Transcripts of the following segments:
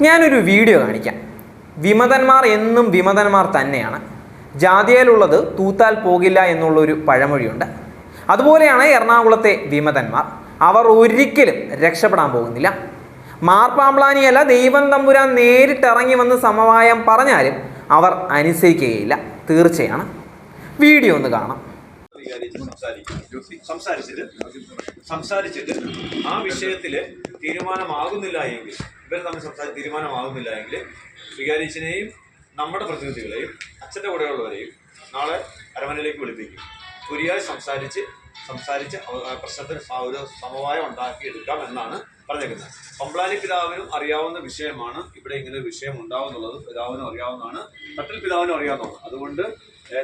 ഞാനൊരു വീഡിയോ കാണിക്കാം. വിമതന്മാർ എന്നും വിമതന്മാർ തന്നെയാണ്. ജാതിയിലുള്ളത് തൂത്താൽ പോകില്ല എന്നുള്ളൊരു പഴമൊഴിയുണ്ട്. അതുപോലെയാണ് എറണാകുളത്തെ വിമതന്മാർ. അവർ ഒരിക്കലും രക്ഷപ്പെടാൻ പോകുന്നില്ല. മാർപ്പാമ്പ്ലാനിയല്ല ദൈവം തമ്പുരാൻ നേരിട്ടിറങ്ങി വന്ന് സമവായം പറഞ്ഞാലും അവർ അനുസരിക്കുകയില്ല. തീർച്ചയാണ്. വീഡിയോ ഒന്ന് കാണാം. സംസാരിച്ചിട്ട് സംസാരിച്ചിട്ട് ആ വിഷയത്തിൽ തീരുമാനമാകുന്നില്ല എങ്കിൽ ഇവർ തമ്മിൽ സംസാരിച്ച് തീരുമാനമാകുന്നില്ല എങ്കിൽ വികാരിച്ചിനെയും നമ്മുടെ പ്രതിനിധികളെയും അച്ഛന്റെ കൂടെയുള്ളവരെയും നാളെ അരമനയിലേക്ക് വിളിപ്പിക്കും. കുരിയായി സംസാരിച്ച് സംസാരിച്ച് പ്രശ്നത്തിന് ഒരു സമവായം ഉണ്ടാക്കിയെടുക്കാം എന്നാണ് പറഞ്ഞേക്കുന്നത്. പമ്പ്ലാനി പിതാവിനും അറിയാവുന്ന വിഷയമാണ് ഇവിടെ ഇങ്ങനെ ഒരു വിഷയം ഉണ്ടാവുന്നുള്ളത് പിതാവിനും അറിയാവുന്നതാണ്. തട്ടിൽ പിതാവിനും അറിയാവുന്നതാണ്. അതുകൊണ്ട്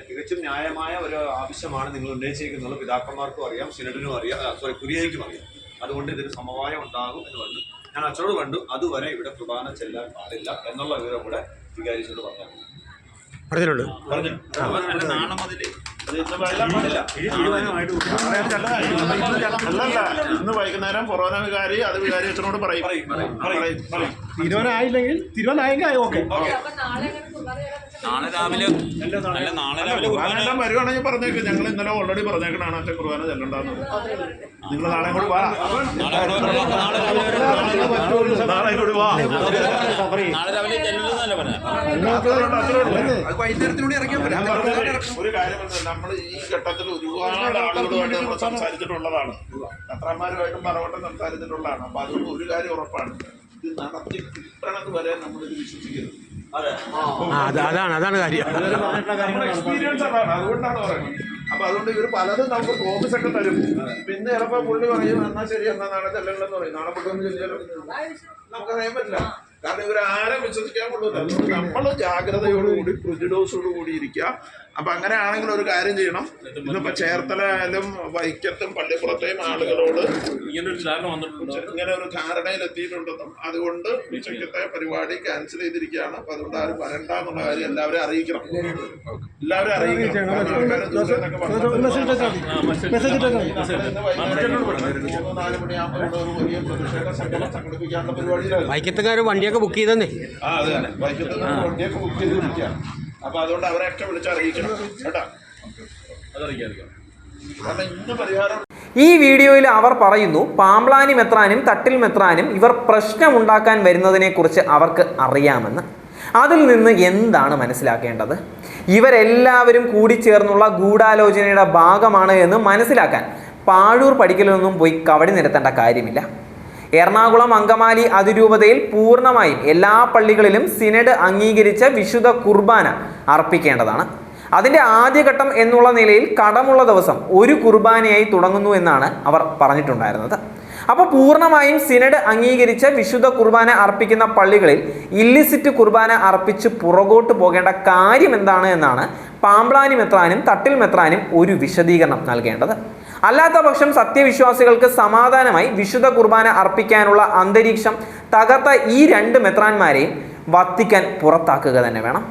തികച്ചും ന്യായമായ ഒരു ആവശ്യമാണ് നിങ്ങൾ ഉന്നയിച്ചിരിക്കുന്നത്. പിതാക്കന്മാർക്കും അറിയാം സിനഡിനും അറിയാം സോറി കുരിയയ്ക്കും അറിയാം. അതുകൊണ്ട് ഇതിന് സമവായം ഉണ്ടാകും എന്ന് പറഞ്ഞു ഞാൻ അച്ഛനോട് കണ്ടു അതുവരെ ഇവിടെ കുർബാന ചെല്ലാൻ പാടില്ല എന്നുള്ള വിവരം കൂടെ വികാരിച്ചോട് പറഞ്ഞു. പറഞ്ഞിട്ടുണ്ട്. പറഞ്ഞു. നാളെ മുതൽ അത് ഇന്ന് വെള്ളം പാടില്ല. അല്ലല്ല ഇന്ന് വൈകുന്നേരം കൊറോണ വികാരി അത് വികാരി അച്ഛനോട് പറയും. തീരുമാനമായില്ലെങ്കിൽ തീരുമാനമായെങ്കിൽ ഓക്കെ. നാളെ രാവിലെ അല്ല നാളെ രാവിലെ വരുവാണെങ്കിൽ പറഞ്ഞേക്ക്. ഞങ്ങൾ ഇന്നലെ ഓൾറെഡി പറഞ്ഞേക്കണാണ് അച്ഛൻ കുർബാന ചെല്ലണ്ടെന്ന്. നിങ്ങൾ നാളെ കൂടി വാ നാളെ കുർബാന നാളെ രാവിലെ ഒരു- കാര്യമുണ്ട് നമ്മൾ ഈ ഘട്ടത്തിൽ ഒരുപാട് ആളുകളുമായിട്ട് നമ്മൾ സംസാരിച്ചിട്ടുള്ളതാണ്. പത്രന്മാരുമായിട്ടും പറവട്ടം സംസാരിച്ചിട്ടുള്ളതാണ്. അപ്പൊ അതുകൊണ്ട് ഒരു കാര്യം ഉറപ്പാണ്. ഇത് നടത്തി കിട്ടണത് വരെ നമ്മളിത് വിശ്വസിക്കരുത് അതെ. അതാണ് അതാണ് കാര്യം. എക്സ്പീരിയൻസ് അതാണ് അതുകൊണ്ടാണ് പറയുന്നത്. അപ്പൊ അതുകൊണ്ട് ഇവർ പലതും നമുക്ക് പ്രോമിസ് ഒക്കെ തരും. പിന്നെ ചിലപ്പോ പുള്ളി പറയും എന്നാ ശരി എന്നാ നാളെ ചെല്ലണ്ടെന്ന് പറയും. നാളെ പെട്ടെന്ന് നമുക്ക് അറിയാൻ പറ്റില്ല. കാരണം ഇവർ ആരും വിശ്വസിക്കാൻ കൊള്ളില്ല അതുകൊണ്ട് നമ്മൾ ജാഗ്രതയോടുകൂടി പ്രിജിഡോസോടുകൂടി ഇരിക്കുക. അപ്പൊ അങ്ങനെ ആണെങ്കിൽ ഒരു കാര്യം ചെയ്യണം. ഇന്നിപ്പോ ചേർത്തല ആയാലും വൈക്കത്തും പള്ളിപ്പുറത്തെയും ആളുകളോട് ഇങ്ങനെ ഒരു ധാരണയിൽ എത്തിയിട്ടുണ്ടെന്നും അതുകൊണ്ട് ഉച്ചക്കത്തെ പരിപാടി ക്യാൻസൽ ചെയ്തിരിക്കുകയാണ്. അപ്പൊ അതുകൊണ്ട് ആരും വരണ്ട എന്നുള്ള കാര്യം എല്ലാവരും അറിയിക്കണം. എല്ലാവരും അറിയിക്കണം. വൈക്കത്തുകാർ ആൾക്കാര് വണ്ടിയൊക്കെ ബുക്ക് ചെയ്തെന്നേ. ആ അതെ തന്നെ. വൈകിട്ട് നിന്ന് വണ്ടിയൊക്കെ ബുക്ക് അപ്പോൾ അതുകൊണ്ട് അവരെയൊക്കെ കേട്ടാ? കാരണം ഇന്ന് പരിഹാരം ഈ വീഡിയോയിൽ അവർ പറയുന്നു പാമ്പ്ലാനി മെത്രാനും തട്ടിൽ മെത്രാനും ഇവർ പ്രശ്നമുണ്ടാക്കാൻ വരുന്നതിനെക്കുറിച്ച് അവർക്ക് അറിയാമെന്ന്. അതിൽ നിന്ന് എന്താണ് മനസ്സിലാക്കേണ്ടത്? ഇവരെല്ലാവരും കൂടിച്ചേർന്നുള്ള ഗൂഢാലോചനയുടെ ഭാഗമാണ് എന്ന് മനസ്സിലാക്കാൻ പാഴൂർ പഠിക്കലൊന്നും പോയി കവടി നിരത്തേണ്ട കാര്യമില്ല. എറണാകുളം അങ്കമാലി അതിരൂപതയിൽ പൂർണമായും എല്ലാ പള്ളികളിലും സിനഡ് അംഗീകരിച്ച വിശുദ്ധ കുർബാന അർപ്പിക്കേണ്ടതാണ്. അതിന്റെ ആദ്യഘട്ടം എന്നുള്ള നിലയിൽ കടമുള്ള ദിവസം ഒരു കുർബാനയായി തുടങ്ങുന്നു എന്നാണ് അവർ പറഞ്ഞിട്ടുണ്ടായിരുന്നത്. അപ്പോൾ പൂർണമായും സിനഡ് അംഗീകരിച്ച വിശുദ്ധ കുർബാന അർപ്പിക്കുന്ന പള്ളികളിൽ ഇല്ലിസിറ്റ് കുർബാന അർപ്പിച്ച് പുറകോട്ട് പോകേണ്ട കാര്യം എന്താണ് എന്നാണ് പാമ്പ്ലാനി മെത്രാനും തട്ടിൽ മെത്രാനും ഒരു വിശദീകരണം നൽകേണ്ടത്. അല്ലാത്ത പക്ഷം സത്യവിശ്വാസികൾക്ക് സമാധാനമായി വിശുദ്ധ കുർബാന അർപ്പിക്കാനുള്ള അന്തരീക്ഷം തകർത്ത ഈ രണ്ട് മെത്രാന്മാരെയും വത്തിക്കാൻ പുറത്താക്കുക തന്നെ വേണം.